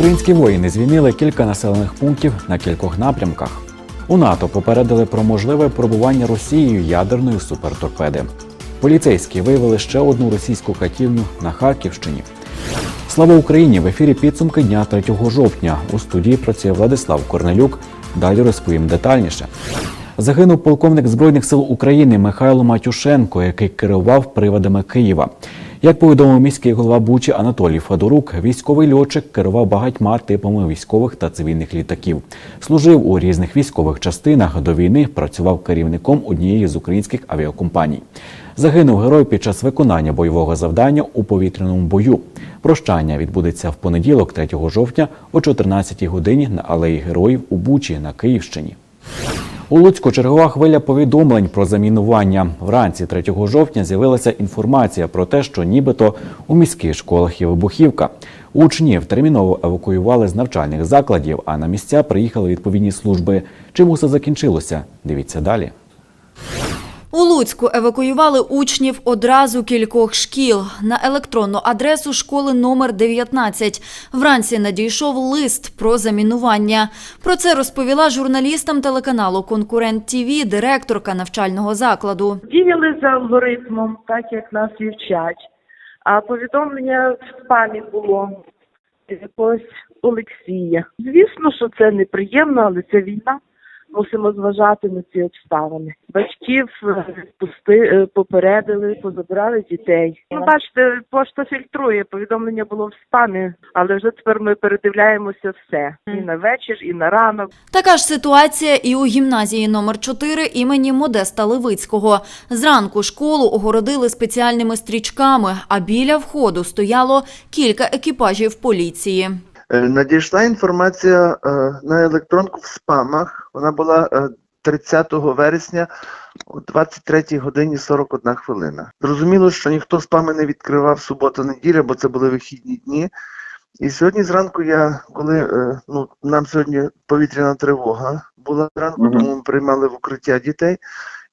Українські воїни звільнили кілька населених пунктів на кількох напрямках. У НАТО попередили про можливе пробування Росією ядерної суперторпеди. Поліцейські виявили ще одну російську катівню на Харківщині. Слава Україні! В ефірі підсумки дня 3 жовтня. У студії працює Владислав Корнелюк. Далі розповім детальніше. Загинув полковник збройних сил України Михайло Матюшенко, який керував приводами Києва. Як повідомив міський голова Бучі Анатолій Федорук, військовий льотчик керував багатьма типами військових та цивільних літаків. Служив у різних військових частинах. До війни працював керівником однієї з українських авіакомпаній. Загинув герой під час виконання бойового завдання у повітряному бою. Прощання відбудеться в понеділок, 3 жовтня, о 14 годині на алеї Героїв у Бучі на Київщині. У Луцьку чергова хвиля повідомлень про замінування. Вранці 3 жовтня з'явилася інформація про те, що нібито у міських школах є вибухівка. Учнів терміново евакуювали з навчальних закладів, а на місця приїхали відповідні служби. Чим усе закінчилося? Дивіться далі. У Луцьку евакуювали учнів одразу кількох шкіл. На електронну адресу школи номер 19 вранці надійшов лист про замінування. Про це розповіла журналістам телеканалу Конкурент ТІВІ директорка навчального закладу. діяли за алгоритмом, так як нас і вчать. А повідомлення в спамі було якогось Олексія. Звісно, що це неприємно, але це війна. Мусимо зважати на ці обставини. Батьків е, пусти, е, попередили, позабирали дітей. Ну, бачите, пошта фільтрує. Повідомлення було в спамі, але вже тепер ми передивляємося все і на вечір, і на ранок. Така ж ситуація і у гімназії номер 4 імені Модеста Левицького. Зранку школу огородили спеціальними стрічками, а біля входу стояло кілька екіпажів поліції. Е, Надійшла інформація е, на електронку в спамах. Вона була е, 30 вересня о 23 годині 41 хвилина. Зрозуміло, що ніхто спами не відкривав суботу-неділя, бо це були вихідні дні. І сьогодні зранку я, коли е, ну, нам сьогодні повітряна тривога була зранку, тому ми приймали в укриття дітей.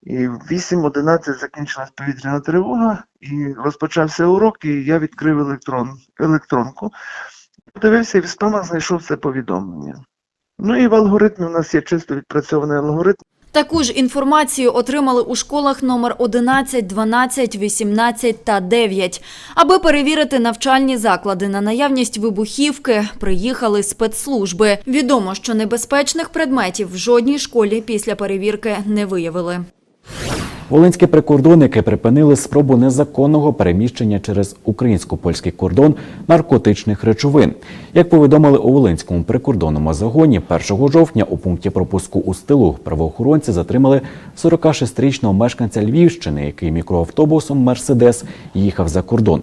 І в 8.11 закінчилась повітряна тривога, і розпочався урок, і я відкрив електрон, електронку. Подивився і в спамах знайшов це повідомлення. Ну і в алгоритмі у нас є чисто відпрацьований алгоритм. Таку ж інформацію отримали у школах номер 11, 12, 18 та 9. Аби перевірити навчальні заклади на наявність вибухівки, приїхали спецслужби. Відомо, що небезпечних предметів в жодній школі після перевірки не виявили. Волинські прикордонники припинили спробу незаконного переміщення через українсько-польський кордон наркотичних речовин. Як повідомили у Волинському прикордонному загоні, 1 жовтня у пункті пропуску у стилу правоохоронці затримали 46-річного мешканця Львівщини, який мікроавтобусом Мерседес їхав за кордон.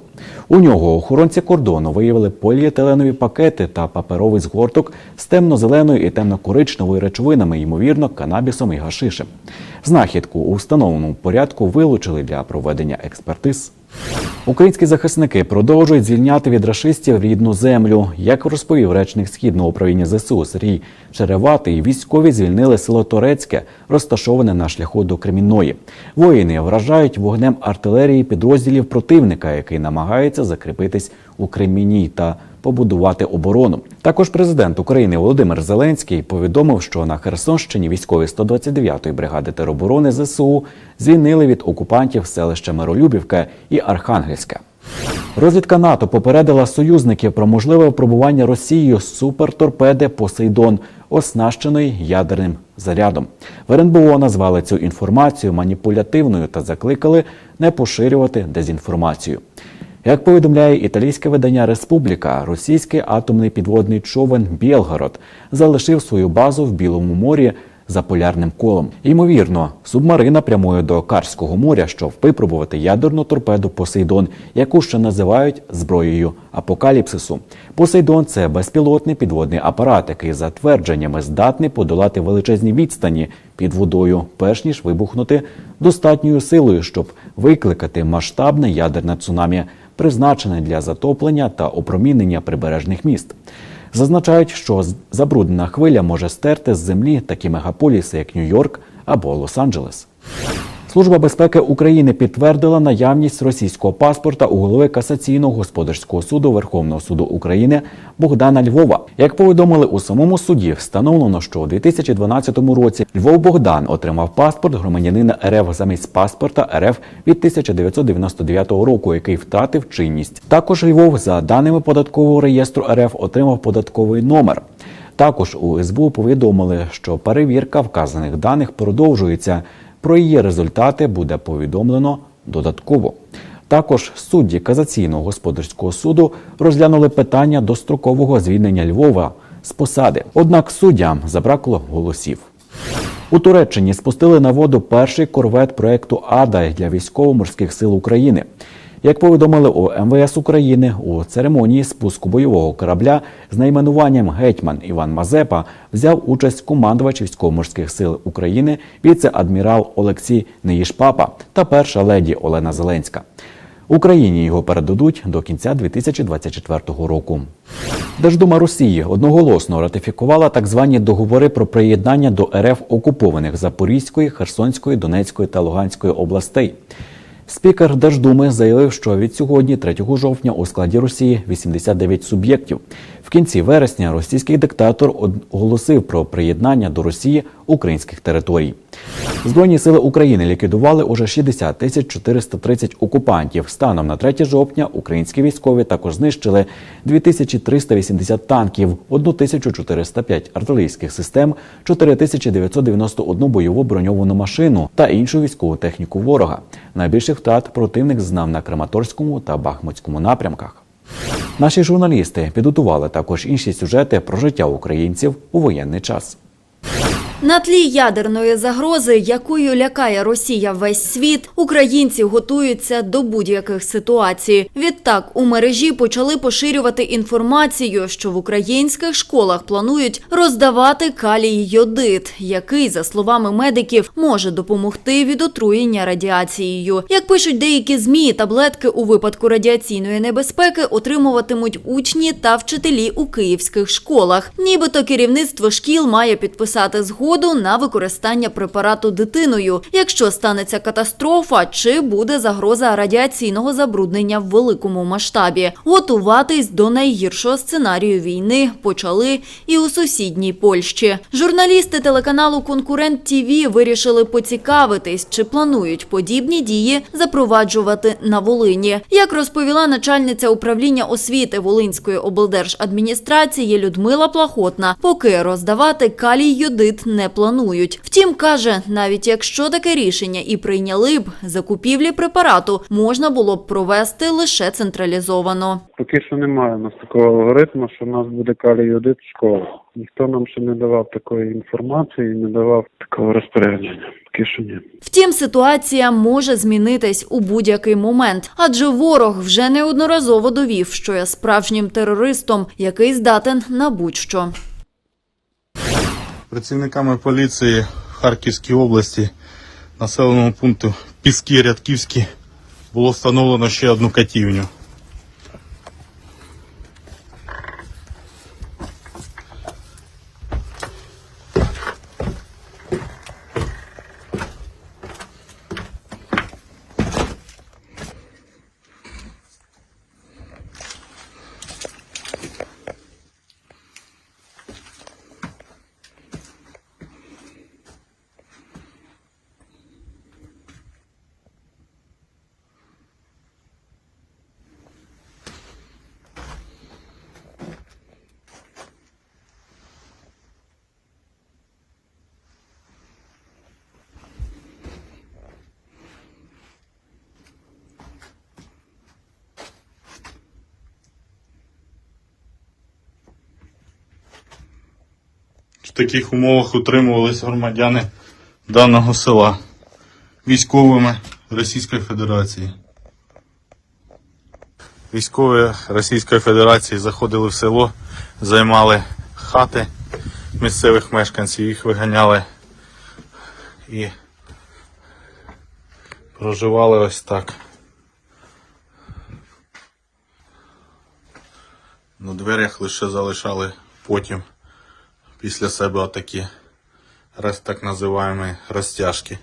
У нього охоронці кордону виявили поліетиленові пакети та паперовий згорток з темно-зеленою і темно-коричневою речовинами, ймовірно, канабісом і гашишем. Знахідку у встановленому порядку вилучили для проведення експертиз. Українські захисники продовжують звільняти від рашистів рідну землю. Як розповів речник східного управління ЗСУ Сергій Череватий, військові звільнили село Торецьке, розташоване на шляху до Кремінної. Воїни вражають вогнем артилерії підрозділів противника, який намагається закріпитись у Кремінній та побудувати оборону. Також президент України Володимир Зеленський повідомив, що на Херсонщині військові 129-ї бригади тероборони ЗСУ звільнили від окупантів селища Миролюбівка і Архангельська. Розвідка НАТО попередила союзників про можливе випробування Росією суперторпеди Посейдон, оснащеної ядерним зарядом. В РНБО назвали цю інформацію маніпулятивною та закликали не поширювати дезінформацію. Як повідомляє італійське видання Республіка, російський атомний підводний човен Білгород залишив свою базу в Білому морі за полярним колом. Ймовірно, субмарина прямує до Карського моря, щоб випробувати ядерну торпеду Посейдон, яку ще називають зброєю апокаліпсису. Посейдон це безпілотний підводний апарат, який за твердженнями здатний подолати величезні відстані під водою, перш ніж вибухнути достатньою силою, щоб викликати масштабне ядерне цунамі, призначене для затоплення та опромінення прибережних міст. Зазначають, що забруднена хвиля може стерти з землі такі мегаполіси, як Нью-Йорк або Лос-Анджелес. Служба безпеки України підтвердила наявність російського паспорта у голови касаційного господарського суду Верховного суду України Богдана Львова. Як повідомили у самому суді, встановлено, що у 2012 році Львов Богдан отримав паспорт громадянина РФ замість паспорта РФ від 1999 року, який втратив чинність. Також Львов, за даними податкового реєстру РФ, отримав податковий номер. Також у СБУ повідомили, що перевірка вказаних даних продовжується. Про її результати буде повідомлено додатково. Також судді казаційного господарського суду розглянули питання дострокового звільнення Львова з посади. Однак суддям забракло голосів. У Туреччині спустили на воду перший корвет проекту Ада для військово-морських сил України. Як повідомили у МВС України, у церемонії спуску бойового корабля з найменуванням Гетьман Іван Мазепа взяв участь командувач військово-морських сил України, віце-адмірал Олексій Неїшпапа та перша леді Олена Зеленська. Україні його передадуть до кінця 2024 року. Держдума Росії одноголосно ратифікувала так звані договори про приєднання до РФ окупованих Запорізької, Херсонської, Донецької та Луганської областей. Спікер Держдуми заявив, що від сьогодні, 3 жовтня, у складі Росії 89 суб'єктів. В кінці вересня російський диктатор оголосив про приєднання до Росії українських територій. Збройні сили України ліквідували уже 60 тисяч 430 окупантів. Станом на 3 жовтня українські військові також знищили 2380 танків, 1405 артилерійських систем, 4991 бойову броньовану машину та іншу військову техніку ворога. Найбільших втрат противник знав на Краматорському та Бахмутському напрямках. Наші журналісти підготували також інші сюжети про життя українців у воєнний час. На тлі ядерної загрози, якою лякає Росія весь світ, українці готуються до будь-яких ситуацій. Відтак у мережі почали поширювати інформацію, що в українських школах планують роздавати калій йодит, який, за словами медиків, може допомогти від отруєння радіацією. Як пишуть деякі змі, таблетки у випадку радіаційної небезпеки отримуватимуть учні та вчителі у київських школах. Нібито керівництво шкіл має підписати згоду на використання препарату дитиною, якщо станеться катастрофа чи буде загроза радіаційного забруднення в великому масштабі. Готуватись до найгіршого сценарію війни почали і у сусідній Польщі. Журналісти телеканалу Конкурент ТІВІ вирішили поцікавитись, чи планують подібні дії запроваджувати на Волині. Як розповіла начальниця управління освіти Волинської облдержадміністрації Людмила Плахотна, поки роздавати калій йодит не планують. Втім, каже, навіть якщо таке рішення і прийняли б, закупівлі препарату можна було б провести лише централізовано. Поки що немає у нас такого алгоритму, що у нас буде калій-йодит в школах. Ніхто нам ще не давав такої інформації, не давав такого розпорядження. Поки що ні. Втім, ситуація може змінитись у будь-який момент, адже ворог вже неодноразово довів, що є справжнім терористом, який здатен на будь-що. Працівниками поліції в Харківській області населеному пункту Піски Рядківські було встановлено ще одну катівню. Таких умовах утримувалися громадяни даного села військовими Російської Федерації. Військові Російської Федерації заходили в село, займали хати місцевих мешканців, їх виганяли і проживали ось так. На дверях лише залишали потім після себе отакі так називаємо розтяжки.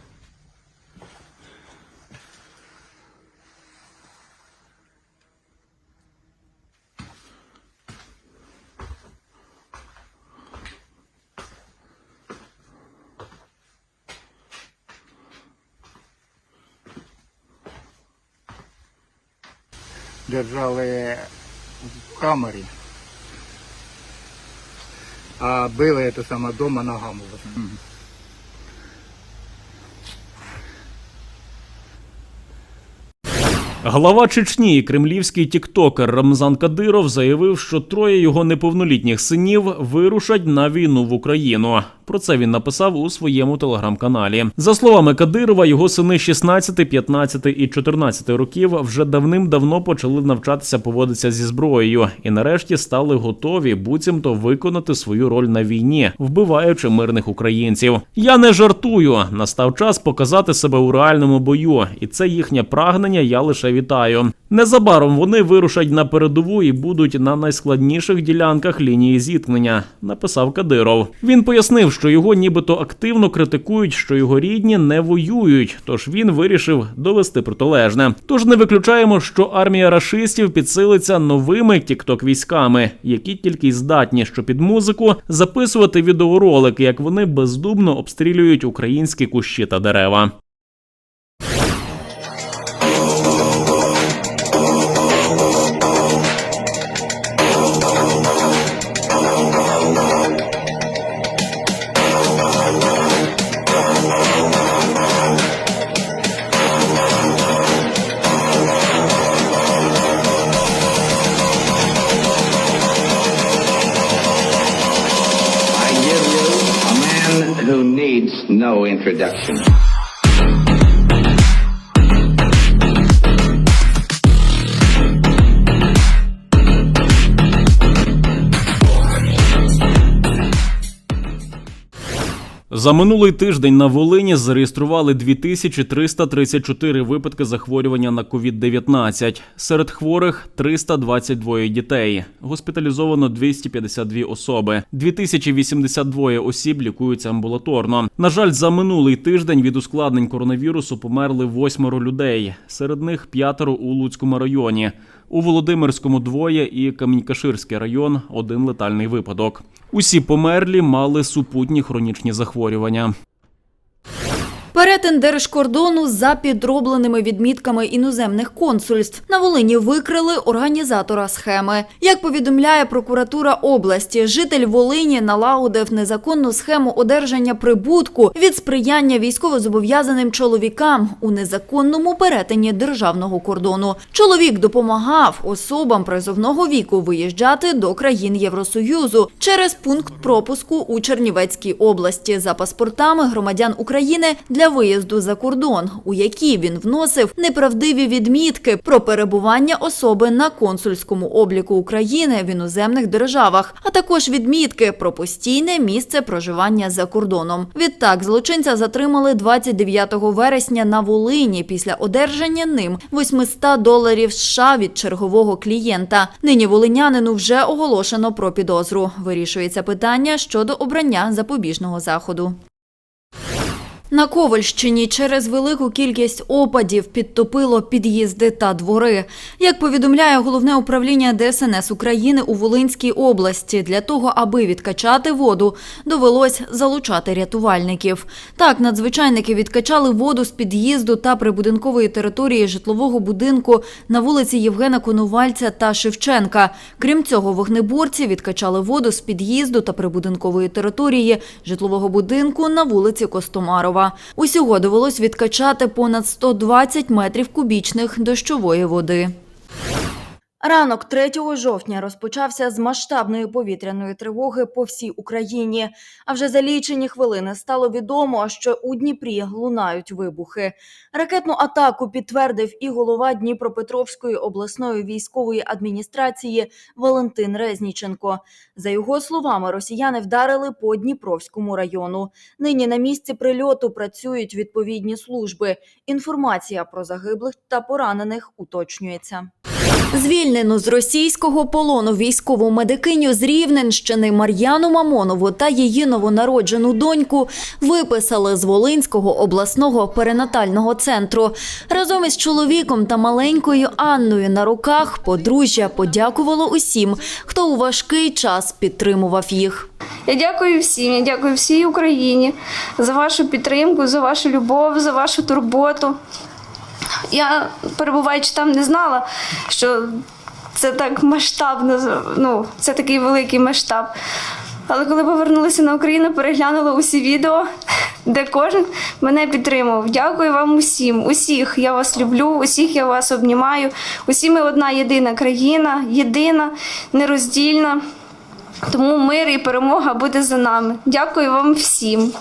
Держали в камері а били это саме дома ногами. в основному. Глава Чечні, і кремлівський тіктокер Рамзан Кадиров заявив, що троє його неповнолітніх синів вирушать на війну в Україну. Про це він написав у своєму телеграм-каналі. За словами Кадирова, його сини 16, 15 і 14 років вже давним-давно почали навчатися поводитися зі зброєю і нарешті стали готові буцімто виконати свою роль на війні, вбиваючи мирних українців. Я не жартую. Настав час показати себе у реальному бою, і це їхнє прагнення. Я лише вітаю. Незабаром вони вирушать на передову і будуть на найскладніших ділянках лінії зіткнення. Написав Кадиров. Він пояснив, що його нібито активно критикують, що його рідні не воюють. Тож він вирішив довести протилежне. Тож не виключаємо, що армія рашистів підсилиться новими тікток військами, які тільки й здатні, що під музику записувати відеоролики, як вони бездумно обстрілюють українські кущі та дерева. Who needs no introduction. За минулий тиждень на Волині зареєстрували 2334 випадки захворювання на COVID-19. Серед хворих 322 дітей. Госпіталізовано 252 особи. 2082 осіб лікуються амбулаторно. На жаль, за минулий тиждень від ускладнень коронавірусу померли восьмеро людей. Серед них п'ятеро у Луцькому районі. У Володимирському двоє і Камінькаширський район один летальний випадок. Усі померлі мали супутні хронічні захворювання. Перетин держкордону за підробленими відмітками іноземних консульств. На Волині викрили організатора схеми. Як повідомляє прокуратура області, житель Волині налагодив незаконну схему одержання прибутку від сприяння військовозобов'язаним чоловікам у незаконному перетині державного кордону. Чоловік допомагав особам призовного віку виїжджати до країн Євросоюзу через пункт пропуску у Чернівецькій області за паспортами громадян України для виїзду за кордон, у які він вносив неправдиві відмітки про перебування особи на консульському обліку України в іноземних державах, а також відмітки про постійне місце проживання за кордоном. Відтак злочинця затримали 29 вересня на Волині після одержання ним 800 доларів США від чергового клієнта. Нині волинянину вже оголошено про підозру. Вирішується питання щодо обрання запобіжного заходу. На Ковальщині через велику кількість опадів підтопило під'їзди та двори. Як повідомляє головне управління ДСНС України у Волинській області, для того, аби відкачати воду, довелось залучати рятувальників. Так, надзвичайники відкачали воду з під'їзду та прибудинкової території житлового будинку на вулиці Євгена Конувальця та Шевченка. Крім цього, вогнеборці відкачали воду з під'їзду та прибудинкової території житлового будинку на вулиці Костомарова. Усього довелось відкачати понад 120 метрів кубічних дощової води. Ранок 3 жовтня розпочався з масштабної повітряної тривоги по всій Україні. А вже за лічені хвилини стало відомо, що у Дніпрі лунають вибухи. Ракетну атаку підтвердив і голова Дніпропетровської обласної військової адміністрації Валентин Резніченко. За його словами, росіяни вдарили по Дніпровському району. Нині на місці прильоту працюють відповідні служби. Інформація про загиблих та поранених уточнюється. Звільнену з російського полону військову медикиню з Рівненщини Мар'яну Мамонову та її новонароджену доньку виписали з Волинського обласного перинатального центру. Разом із чоловіком та маленькою Анною на руках подружжя подякувало усім, хто у важкий час підтримував їх. Я дякую всім, я дякую всій Україні за вашу підтримку, за вашу любов, за вашу турботу. Я, перебуваючи там, не знала, що це так масштабно, ну, це такий великий масштаб. Але коли повернулася на Україну, переглянула усі відео, де кожен мене підтримував. Дякую вам усім, усіх. Я вас люблю, усіх я вас обнімаю. Усі ми одна єдина країна, єдина, нероздільна. Тому мир і перемога буде за нами. Дякую вам всім.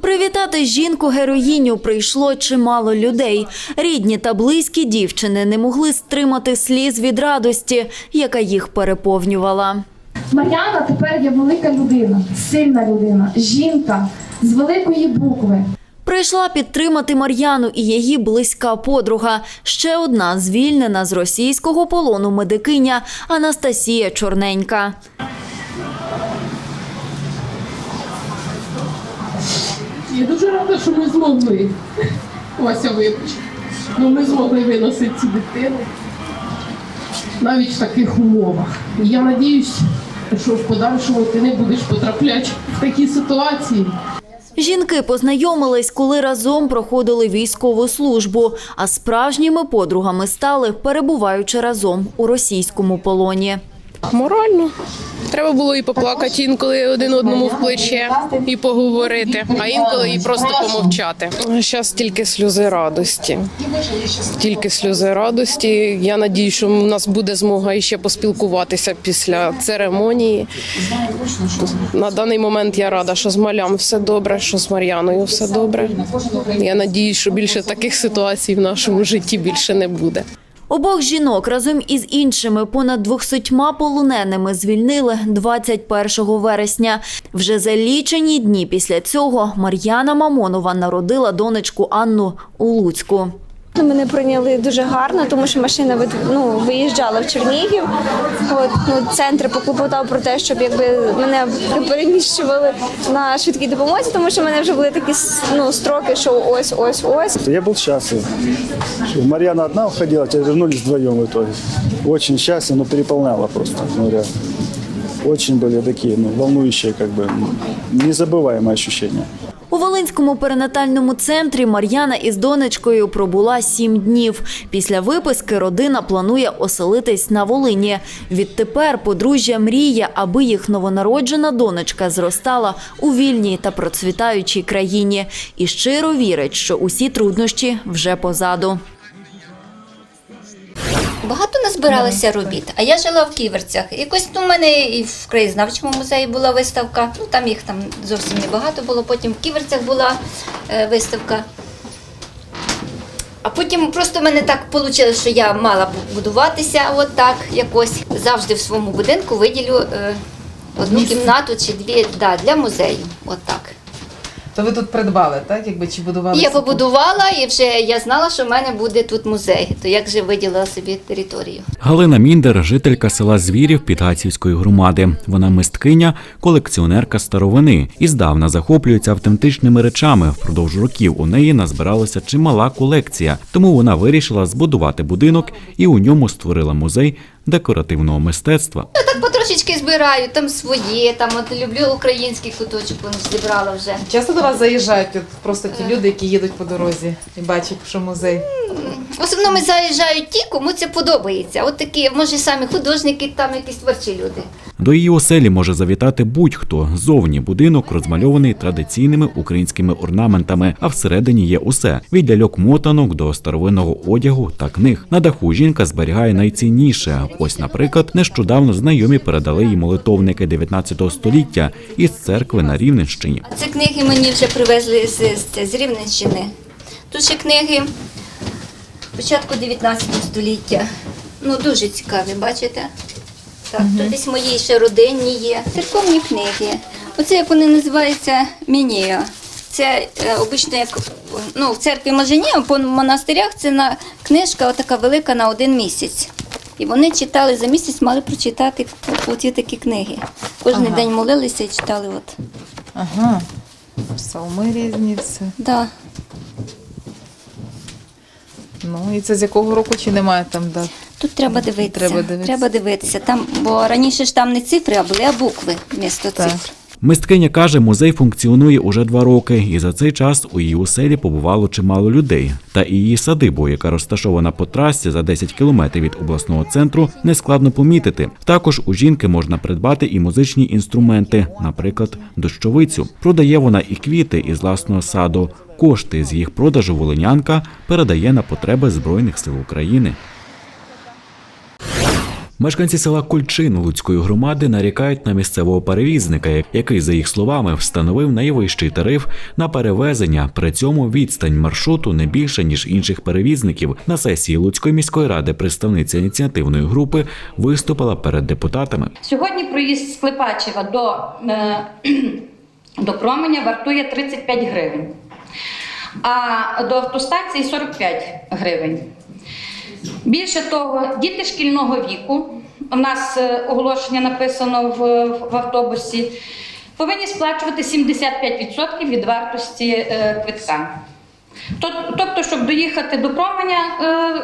Привітати жінку-героїню прийшло чимало людей. Рідні та близькі дівчини не могли стримати сліз від радості, яка їх переповнювала. Мар'яна тепер є велика людина, сильна людина, жінка з великої букви. Прийшла підтримати Мар'яну і її близька подруга. Ще одна звільнена з російського полону медикиня Анастасія Чорненька. Я дуже рада, що ми змогли. Вася, вибач. Ну, ми змогли виносити цю дитину навіть в таких умовах. І я надіюсь, що в подальшому ти не будеш потрапляти в такі ситуації. Жінки познайомились, коли разом проходили військову службу, а справжніми подругами стали, перебуваючи разом у російському полоні. Морально. Треба було і поплакати інколи один одному в плече, і поговорити, а інколи і просто помовчати. Зараз тільки сльози радості. Тільки сльози радості. Я надію, що в нас буде змога іще поспілкуватися після церемонії. На даний момент я рада, що з малям все добре, що з Мар'яною все добре. Я надію, що більше таких ситуацій в нашому житті більше не буде. Обох жінок разом із іншими понад 200 полоненими звільнили 21 вересня. Вже за лічені дні після цього Мар'яна Мамонова народила донечку Анну у Луцьку. Мене прийняли дуже гарно, тому що машина від- ну, виїжджала в Чернігів. От, ну, центр поклопотав про те, щоб якби мене переміщували на швидкій допомозі, тому що в мене вже були такі ну, строки, що ось, ось, ось. Я был счастлив. что Марьяна одна уходила, теперь вернулись вдвоем в итоге. Очень счастлив, но переполняло просто, говоря. Очень были такие ну, волнующие, как бы ну, незабываемые ощущения. Волинському перинатальному центрі Мар'яна із донечкою пробула сім днів. Після виписки родина планує оселитись на Волині. Відтепер подружжя мріє, аби їх новонароджена донечка зростала у вільній та процвітаючій країні. І щиро вірить, що усі труднощі вже позаду. Багато назбиралося робіт, а я жила в Ківерцях. Якось ну, у мене і в краєзнавчому музеї була виставка. Ну там їх там зовсім небагато було. Потім в Ківерцях була е, виставка. А потім просто в мене так вийшло, що я мала будуватися от так якось. Завжди в своєму будинку виділю е, одну кімнату чи дві да, для музею. От так. То ви тут придбали, так? Якби чи будували? Я побудувала, і вже я знала, що в мене буде тут музей. То як же виділила собі територію. Галина Міндер, жителька села Звірів Підгацівської громади. Вона мисткиня, колекціонерка старовини і здавна захоплюється автентичними речами. Впродовж років у неї назбиралася чимала колекція, тому вона вирішила збудувати будинок і у ньому створила музей декоративного мистецтва. Я так потрошечки збираю, там свої, там от люблю український куточок, воно зібрала вже. Часто до вас заїжджають от просто ті люди, які їдуть по дорозі і бачать, що музей. В основному заїжджають ті, кому це подобається. От такі, може, самі художники, там якісь творчі люди. До її оселі може завітати будь-хто. Зовні будинок розмальований традиційними українськими орнаментами, а всередині є усе від ляльок мотанок до старовинного одягу та книг. На даху жінка зберігає найцінніше. Ось, наприклад, нещодавно знайомі передали їй молитовники 19 століття із церкви на Рівненщині. Ці книги мені вже привезли з, з, з Рівненщини. Тут ще книги початку 19 століття. Ну, дуже цікаві, бачите? Так, тут десь мої ще родинні є. Церковні книги. Оце як вони називаються Мінія. Це е, обично як ну, в церкві може ні, а по монастирях це на книжка отака велика на один місяць. І вони читали за місяць, мали прочитати оці такі книги. Кожен Ага. день молилися і читали. От. Ага. Псалми різні, все. Да. Ну і це з якого року чи немає там дат? Тут треба дивитися. Треба дивитися. Треба дивитися. Там, бо раніше ж там не цифри, а були а букви вмісто Так. цифр. Мисткиня каже, музей функціонує уже два роки, і за цей час у її оселі побувало чимало людей. Та і її садибу, яка розташована по трасі за 10 кілометрів від обласного центру, не складно помітити. Також у жінки можна придбати і музичні інструменти, наприклад, дощовицю. Продає вона і квіти із власного саду. Кошти з їх продажу волинянка передає на потреби Збройних сил України. Мешканці села Кульчин Луцької громади нарікають на місцевого перевізника, який, за їх словами, встановив найвищий тариф на перевезення. При цьому відстань маршруту не більше ніж інших перевізників. На сесії Луцької міської ради представниця ініціативної групи виступила перед депутатами. Сьогодні проїзд з Клепачева до, е, до променя вартує 35 гривень, а до автостанції 45 гривень. Більше того, діти шкільного віку, у нас е, оголошення написано в, в автобусі, повинні сплачувати 75% від вартості е, квитка. Тобто, щоб доїхати до променя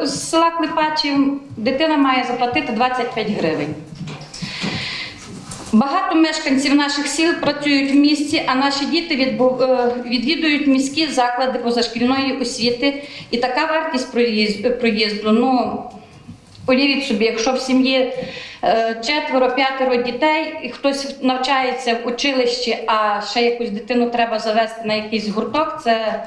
е, з села Клепачів, дитина має заплатити 25 гривень. Багато мешканців наших сіл працюють в місті, а наші діти е, відвідують міські заклади позашкільної освіти. І така вартість проїзд- проїзду. Ну, уявіть собі, якщо в сім'ї е, четверо-п'ятеро дітей, і хтось навчається в училищі, а ще якусь дитину треба завести на якийсь гурток, це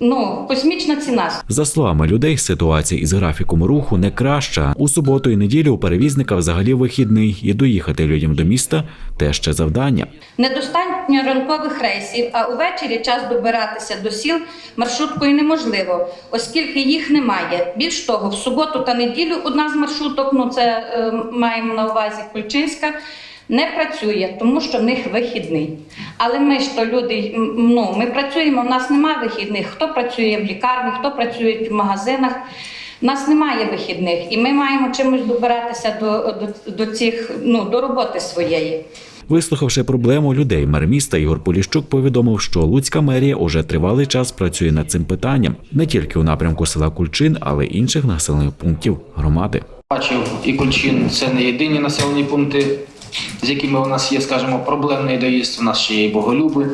ну, космічна ціна. За словами людей, ситуація із графіком руху не краща. У суботу і неділю у перевізника взагалі вихідний, і доїхати людям до міста теж ще завдання. Недостатньо ранкових рейсів, а увечері час добиратися до сіл маршруткою неможливо, оскільки їх немає. Більш того, в суботу та неділю одна з маршруток, ну це е, маємо на увазі Кульчинська, не працює, тому що в них вихідний. Але ми ж то люди, ну ми працюємо, в нас немає вихідних. Хто працює в лікарні, хто працює в магазинах. У нас немає вихідних, і ми маємо чимось добиратися до, до, до цих ну до роботи своєї. Вислухавши проблему людей, мер міста Ігор Поліщук повідомив, що Луцька мерія уже тривалий час працює над цим питанням не тільки у напрямку села Кульчин, але й інших населених пунктів громади. Бачив і Кульчин це не єдині населені пункти, з якими у нас є, скажімо, проблемний доїзд. У нас ще є Боголюби.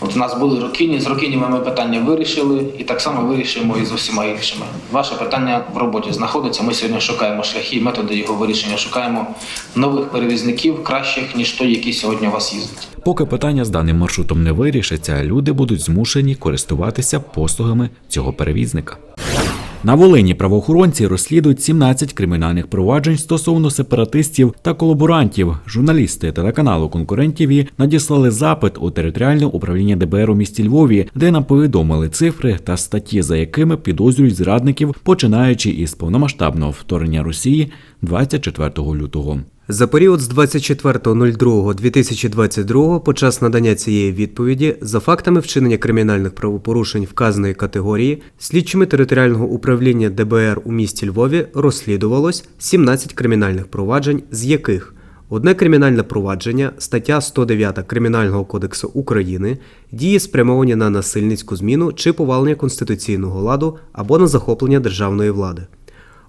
От у нас були Рокині, з Рокиніми ми питання вирішили і так само вирішимо і з усіма іншими. Ваше питання в роботі знаходиться. Ми сьогодні шукаємо шляхи методи його вирішення. Шукаємо нових перевізників, кращих, ніж той, який сьогодні у вас їздить. Поки питання з даним маршрутом не вирішиться, люди будуть змушені користуватися послугами цього перевізника. На Волині правоохоронці розслідують 17 кримінальних проваджень стосовно сепаратистів та колаборантів. Журналісти телеканалу Конкурент ТІВІ надіслали запит у територіальне управління ДБР у місті Львові, де нам повідомили цифри та статті, за якими підозрюють зрадників, починаючи із повномасштабного вторгнення Росії 24 лютого. За період з 24.02.2022 по час надання цієї відповіді за фактами вчинення кримінальних правопорушень вказаної категорії слідчими територіального управління ДБР у місті Львові розслідувалось 17 кримінальних проваджень, з яких Одне кримінальне провадження, стаття 109 Кримінального кодексу України, дії спрямовані на насильницьку зміну чи повалення конституційного ладу або на захоплення державної влади.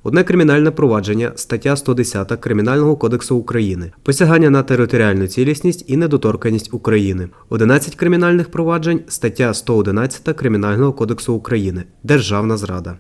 Одне кримінальне провадження, стаття 110 Кримінального кодексу України, посягання на територіальну цілісність і недоторканність України. 11 кримінальних проваджень, стаття 111 Кримінального кодексу України, державна зрада.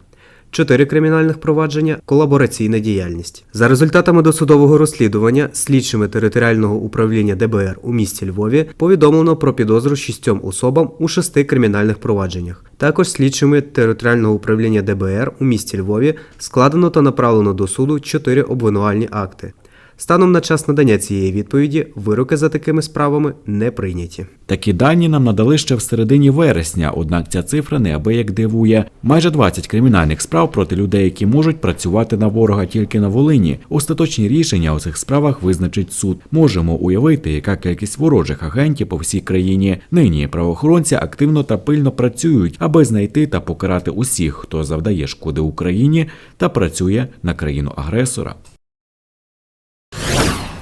4 кримінальних провадження колабораційна діяльність. За результатами досудового розслідування слідчими територіального управління ДБР у місті Львові повідомлено про підозру шістьом особам у шести кримінальних провадженнях. Також слідчими територіального управління ДБР у місті Львові складено та направлено до суду чотири обвинувальні акти. Станом на час надання цієї відповіді вироки за такими справами не прийняті. Такі дані нам надали ще в середині вересня, однак ця цифра неабияк дивує. Майже 20 кримінальних справ проти людей, які можуть працювати на ворога тільки на Волині. Остаточні рішення у цих справах визначить суд. Можемо уявити, яка кількість ворожих агентів по всій країні. Нині правоохоронці активно та пильно працюють, аби знайти та покарати усіх, хто завдає шкоди Україні та працює на країну агресора.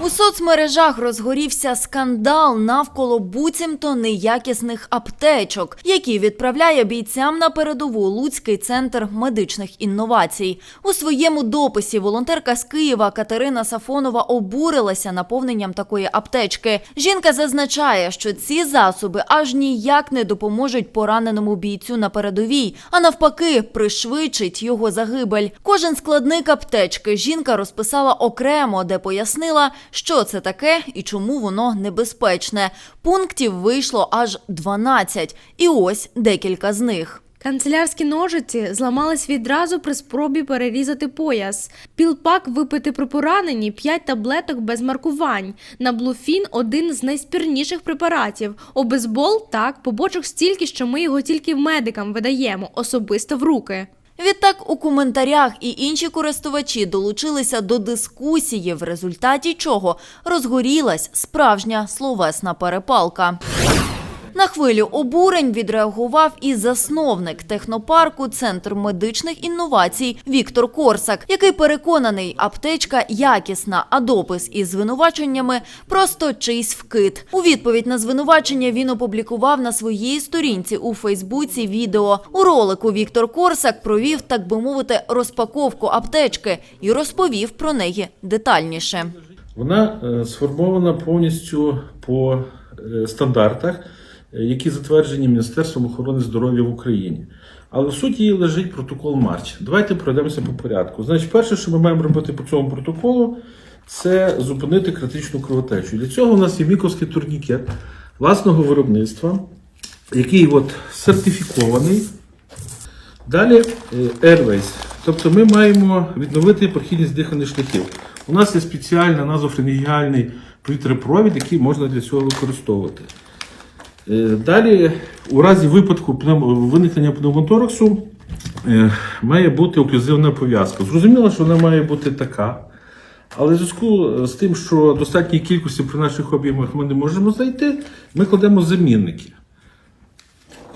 У соцмережах розгорівся скандал навколо буцімто неякісних аптечок, які відправляє бійцям на передову Луцький центр медичних інновацій. У своєму дописі волонтерка з Києва Катерина Сафонова обурилася наповненням такої аптечки. Жінка зазначає, що ці засоби аж ніяк не допоможуть пораненому бійцю на передовій, а навпаки, пришвидшить його загибель. Кожен складник аптечки жінка розписала окремо, де пояснила, що це таке і чому воно небезпечне. Пунктів вийшло аж 12, і ось декілька з них. Канцелярські ножиці зламались відразу при спробі перерізати пояс. Пілпак випити при пораненні 5 таблеток без маркувань. Наблуфін один з найспірніших препаратів. Обезбол так, побочок стільки, що ми його тільки медикам видаємо, особисто в руки. Відтак у коментарях і інші користувачі долучилися до дискусії, в результаті чого розгорілась справжня словесна перепалка. На хвилю обурень відреагував і засновник технопарку Центр медичних інновацій Віктор Корсак, який переконаний, аптечка якісна, а допис із звинуваченнями просто чийсь вкид. У відповідь на звинувачення він опублікував на своїй сторінці у Фейсбуці відео. У ролику Віктор Корсак провів, так би мовити, розпаковку аптечки і розповів про неї детальніше. Вона е, сформована повністю по е, стандартах, які затверджені Міністерством охорони здоров'я в Україні. Але в суті її лежить протокол Марч. Давайте пройдемося по порядку. Значить, перше, що ми маємо робити по цьому протоколу, це зупинити критичну кровотечу. Для цього у нас є міковський турнікет власного виробництва, який от сертифікований. Далі е, Airways. Тобто ми маємо відновити прохідність дихальних шляхів. У нас є спеціальний назофренгіальний повітряпровід, який можна для цього використовувати. Е, Далі, у разі випадку пневмо- виникнення пневмотораксу, е, має бути оклюзивна пов'язка. Зрозуміло, що вона має бути така. Але в зв'язку з тим, що достатньої кількості при наших об'ємах ми не можемо знайти, ми кладемо замінники,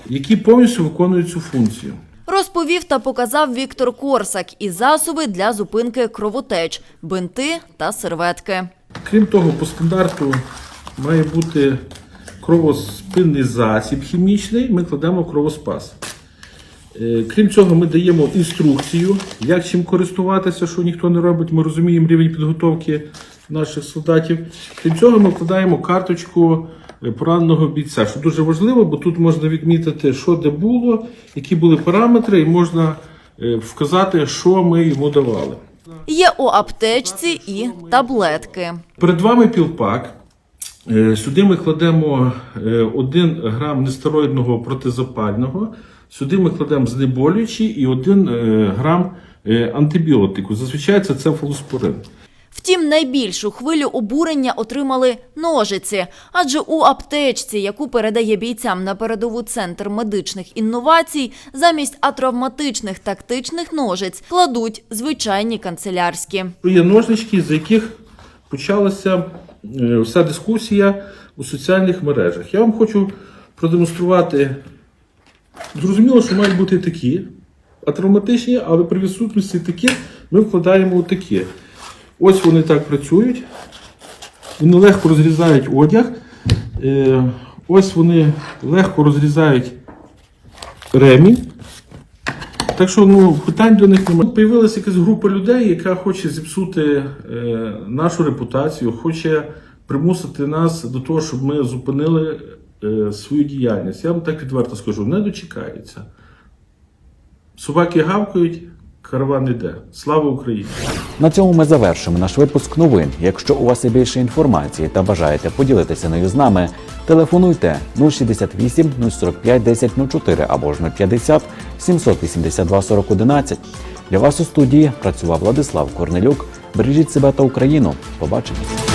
які повністю виконують цю функцію. Розповів та показав Віктор Корсак і засоби для зупинки кровотеч, бинти та серветки. Крім того, по стандарту має бути кровоспинний засіб хімічний, ми кладемо кровоспас. Е, Крім цього, ми даємо інструкцію, як чим користуватися, що ніхто не робить. Ми розуміємо рівень підготовки наших солдатів. Крім цього, ми вкладаємо карточку пораненого бійця, що дуже важливо, бо тут можна відмітити, що де було, які були параметри, і можна е, вказати, що ми йому давали. Є у аптечці і таблетки. Перед вами пілпак. Е, Сюди ми кладемо 1 грам нестероїдного протизапального, сюди ми кладемо знеболюючий і 1 грам е, антибіотику. Зазвичай це цефалоспорин. Втім, найбільшу хвилю обурення отримали ножиці, адже у аптечці, яку передає бійцям на передову центр медичних інновацій, замість атравматичних тактичних ножиць кладуть звичайні канцелярські. Є ножнички, з яких почалася е, вся дискусія у соціальних мережах. Я вам хочу продемонструвати. Зрозуміло, що мають бути такі атравматичні, але при відсутності таких ми вкладаємо такі. Ось вони так працюють. Вони легко розрізають одяг. Е, Ось вони легко розрізають ремінь. Так що ну, питань до них немає. Появилася якась група людей, яка хоче зіпсути е, нашу репутацію, хоче примусити нас до того, щоб ми зупинили е, свою діяльність. Я вам так відверто скажу, не дочекається. Собаки гавкають, караван іде. Слава Україні! На цьому ми завершимо наш випуск новин. Якщо у вас є більше інформації та бажаєте поділитися нею з нами, телефонуйте 068 045 1004 або ж 050 782 4011. Для вас у студії працював Владислав Корнелюк. Бережіть себе та Україну. Побачимось.